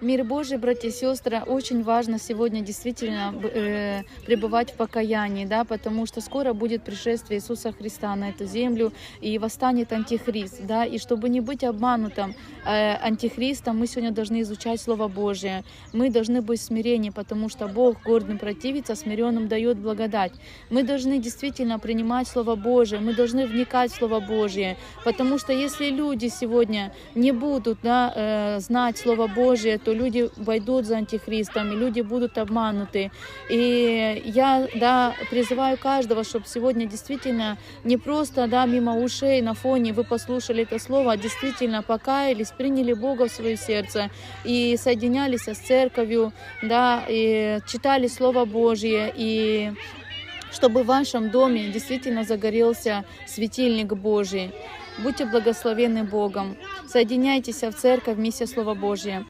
Мир Божий, братья и сестры, очень важно сегодня действительно э, пребывать в покаянии, да, потому что скоро будет пришествие Иисуса Христа на эту землю и восстанет Антихрист, да, и чтобы не быть обманутым э, Антихристом, мы сегодня должны изучать Слово Божие, мы должны быть смирении, потому что Бог гордым противится, смиренным дает благодать. Мы должны действительно принимать Слово Божие, мы должны вникать в Слово Божие, потому что если люди сегодня не будут да, э, знать Слово Божие, то люди пойдут за антихристом, и люди будут обмануты. И я да, призываю каждого, чтобы сегодня действительно не просто да, мимо ушей на фоне вы послушали это слово, а действительно покаялись, приняли Бога в свое сердце и соединялись с церковью, да, и читали Слово Божье, и чтобы в вашем доме действительно загорелся светильник Божий. Будьте благословенны Богом. Соединяйтесь в церковь вместе Слово Божье.